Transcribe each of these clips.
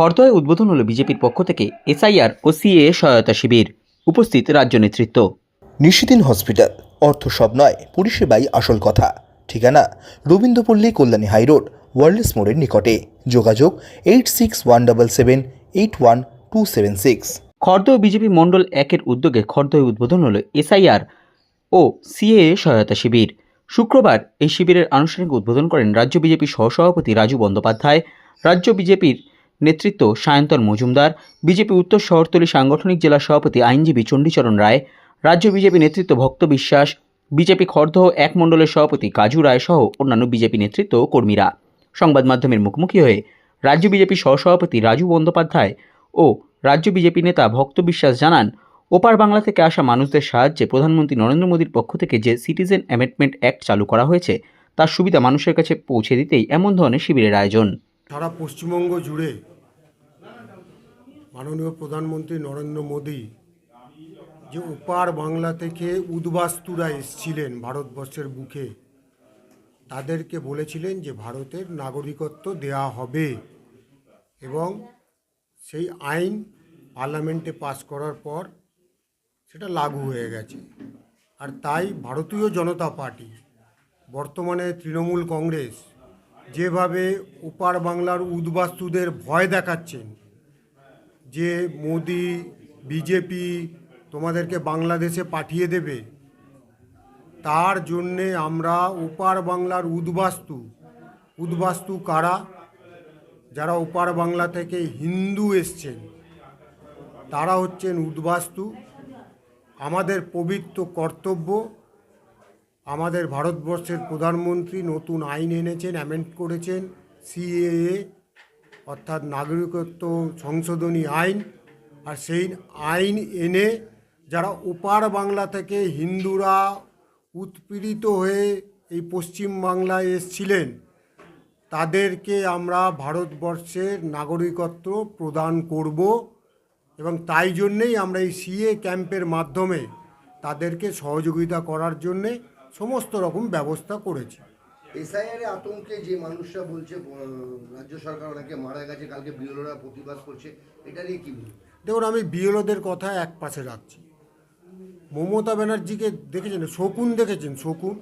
খড়দয় উদ্বোধন হলো বিজেপির পক্ষ থেকে এসআইআর ও সিএ সহায়তা শিবির। উপস্থিত রাজ্য নেতৃত্ব। নিশিদিন হসপিটাল অর্থ সব নয় পরিষেবাই আসল কথা। ঠিকানা রবীন্দ্রপল্লী কল্যাণী হাইরোড ওয়ার্ল্ডস মোড়ের নিকটে। যোগাযোগ eight six one double seven eight one two seven six. Khardah BJP মণ্ডল একের উদ্যোগে খড়দহে উদ্বোধন হলো এসআইআর ও সিএ সহায়তা শিবির। শুক্রবার এই শিবিরের আনুষ্ঠানিক উদ্বোধন করেন রাজ্য বিজেপির সহসভাপতি রাজু বন্দ্যোপাধ্যায়। রাজ্য বিজেপির নেতৃত্ব সায়ন্তন মজুমদার, বিজেপি উত্তর শহরতলি সাংগঠনিক জেলা সভাপতি আইনজীবী চণ্ডীচরণ রায়, রাজ্য বিজেপি নেতৃত্ব ভক্ত বিশ্বাস, বিজেপি খড়দহ এক মণ্ডলের সভাপতি কাজু রায় সহ অন্যান্য বিজেপি নেতৃত্ব কর্মীরা। সংবাদ মাধ্যমের মুখোমুখি হয়ে রাজ্য বিজেপি সহসভাপতি রাজু বন্দ্যোপাধ্যায় ও রাজ্য বিজেপি নেতা ভক্ত বিশ্বাস জানান, ওপার বাংলা থেকে আসা মানুষদের সাহায্যে প্রধানমন্ত্রী নরেন্দ্র মোদীর পক্ষ থেকে যে সিটিজেন অ্যামেন্ডমেন্ট অ্যাক্ট চালু করা হয়েছে, তার সুবিধা মানুষের কাছে পৌঁছে দিতেই এমন ধরনের শিবিরের আয়োজন। সারা পশ্চিমবঙ্গ জুড়ে মাননীয় প্রধানমন্ত্রী নরেন্দ্র মোদী যে ওপার বাংলা থেকে উদ্বাস্তুরা এসছিলেন ভারতবর্ষের বুকে, তাদেরকে বলেছিলেন যে ভারতের নাগরিকত্ব দেয়া হবে এবং সেই আইন পার্লামেন্টে পাস করার পর সেটা লাগু হয়ে গেছে। আর তাই ভারতীয় জনতা পার্টি, বর্তমানে তৃণমূল কংগ্রেস যেভাবে ওপার বাংলার উদ্বাস্তুদের ভয় দেখাচ্ছেন, যে মোদি, বিজেপি তোমাদেরকে বাংলাদেশে পাঠিয়ে দেবে, তার জন্যে আমরা ওপার বাংলার উদ্বাস্তু উদ্বাস্তু কারা? যারা ওপার বাংলা থেকে হিন্দু এসছেন, তারা হচ্ছেন উদ্বাস্তু। আমাদের পবিত্র কর্তব্য আমাদের ভারতবর্ষের প্রধানমন্ত্রী নতুন আইন এনেছেন অ্যামেন্ড করেছেন সিএএ অর্থাৎ নাগরিকত্ব সংশোধনী আইন। আর সেই আইন এনে যারা ওপার বাংলা থেকে হিন্দুরা উৎপীড়িত হয়ে এই পশ্চিম বাংলায় এসছিলেন, তাদেরকে আমরা ভারতবর্ষের নাগরিকত্ব প্রদান করব এবং তাই জন্যেই আমরা এই সিএ ক্যাম্পের মাধ্যমে তাদেরকে সহযোগিতা করার জন্যে সমস্ত রকম ব্যবস্থা করেছে। এসআইআর আতঙ্কে যে মানুষরা বলছে রাজ্য সরকার অনেকে মারা গেছে কালকে বিরোধীরা প্রতিবাদ করছে এটা নিয়ে কি বলব? দেখুন আমি বিএলওদের কথা এক পাশে রাখছি। মমতা ব্যানার্জিকে দেখেছেন? শকুন দেখেছেন? শকুন?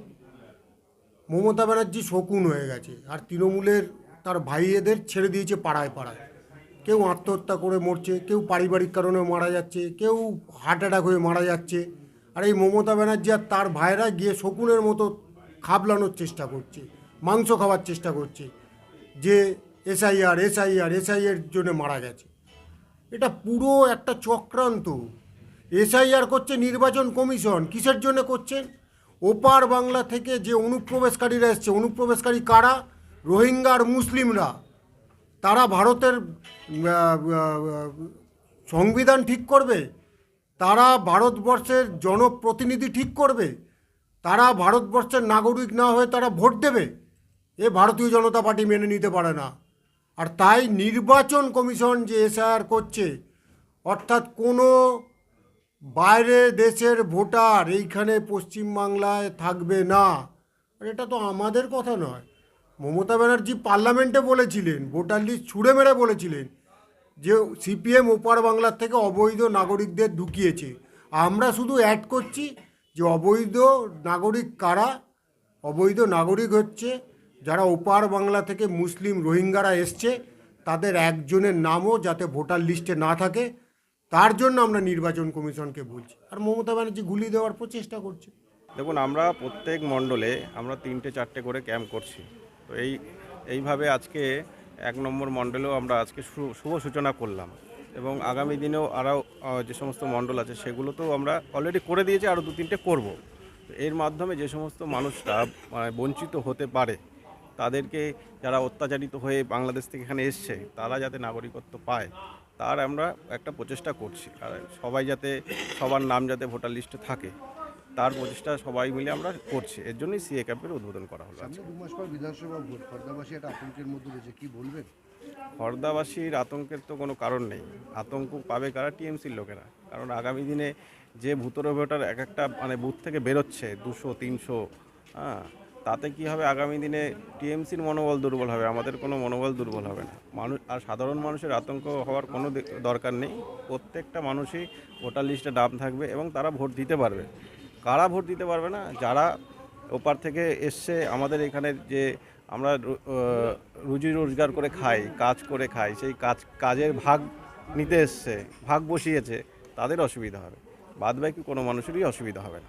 মমতা ব্যানার্জি শকুন হয়ে গেছে। আর তৃণমূলের তার ভাইয়েদের ছেড়ে দিয়েছে পাড়ায় পাড়ায়। কেউ আত্মহত্যা করে মরছে কেউ পারিবারিক কারণে মারা যাচ্ছে কেউ হার্ট অ্যাটাক হয়ে মারা যাচ্ছে। আর এই মমতা ব্যানার্জি আর তার ভাইরা গিয়ে শকুনের মতো খাবলানোর চেষ্টা করছে, মাংস খাওয়ার চেষ্টা করছে, যে এসআইআর এসআইআর এসআইয়ের জন্য মারা গেছে। এটা পুরো একটা চক্রান্ত। এসআইআর করছে নির্বাচন কমিশন, কিসের জন্য করছেন ওপার বাংলা থেকে যে অনুপ্রবেশকারীরা এসছে, অনুপ্রবেশকারী কারা? রোহিঙ্গা আর মুসলিমরা। তারা ভারতের সংবিধান ঠিক করবে? তারা ভারতবর্ষের জনপ্রতিনিধি ঠিক করবে? তারা ভারতবর্ষের নাগরিক না হয়ে তারা ভোট দেবে? এ ভারতীয় জনতা পার্টি মেনে নিতে পারে না। আর তাই নির্বাচন কমিশন যে এসআর করছে, অর্থাৎ কোনো বাইরে দেশের ভোটার এইখানে পশ্চিমবাংলায় থাকবে না। আর এটা তো আমাদের কথা নয়। মমতা ব্যানার্জি পার্লামেন্টে বলেছিলেন, ভোটার লিস্ট ছুঁড়ে মেরে বলেছিলেন। যে সিপিএম ওপার বাংলার থেকে অবৈধ নাগরিকদের ঢুকিয়েছে। আমরা শুধু অ্যাড করছি যে অবৈধ নাগরিক কারা? অবৈধ নাগরিক হচ্ছে যারা ওপার বাংলা থেকে মুসলিম রোহিঙ্গারা এসছে, তাদের একজনের নামও যাতে ভোটার লিস্টে না থাকে, তার জন্য আমরা নির্বাচন কমিশনকে বলছি। আর মমতা ব্যানার্জি গুলি দেওয়ার প্রচেষ্টা করছে। দেখুন, আমরা প্রত্যেক মণ্ডলে আমরা তিনটে চারটে করে ক্যাম্প করছি। তো এই, এইভাবে আজকে এক নম্বর মণ্ডলেও আমরা আজকে শুভ সূচনা করলাম এবং আগামী দিনেও আরও যে সমস্ত মণ্ডল আছে সেগুলোতেও আমরা অলরেডি করে দিয়েছি, আরও দু তিনটে করব। তো এর মাধ্যমে যে সমস্ত মানুষরা মানে বঞ্চিত হতে পারে, তাদেরকে যারা অত্যাচারিত হয়ে বাংলাদেশ থেকে এখানে এসছে, তারা যাতে নাগরিকত্ব পায়, তার আমরা একটা প্রচেষ্টা করছি। আর সবাই যাতে, সবার নাম যাতে ভোটার লিস্টে থাকে তার প্রচেষ্টা সবাই মিলে আমরা করছি। এর জন্যই সিএ ক্যাম্পের উদ্বোধন করা হলো সামনে দু মাস পর বিধানসভা ভোট। খর্দাবাসী একটা আতঙ্কের মধ্যে রয়েছে কি বলবেন? হরদাবাসীর আতঙ্কের তো কোনো কারণ নেই। আতঙ্ক পাবে কারা? টিএমসির লোকেরা। কারণ আগামী দিনে যে ভূতর ভোটার এক একটা মানে বুথ থেকে বেরোচ্ছে দুশো তিনশো হ্যাঁ তাতে কি হবে? আগামী দিনে টিএমসির মনোবল দুর্বল হবে। আমাদের কোনো মনোবল দুর্বল হবে না। মানুষ আর সাধারণ মানুষের আতঙ্ক হওয়ার কোনো দরকার নেই। প্রত্যেকটা মানুষই ভোটার লিস্টে নাম থাকবে এবং তারা ভোট দিতে পারবে। কারা ভোট দিতে পারবে না? যারা ওপার থেকে এসছে, আমাদের এখানে যে আমরা রুজি রোজগার করে খাই, কাজ করে খাই, সেই কাজ, কাজের ভাগ নিতে এসছে, ভাগ বসিয়েছে, তাদের অসুবিধা হবে। বাদ বাকি কোনো মানুষেরই অসুবিধা হবে না।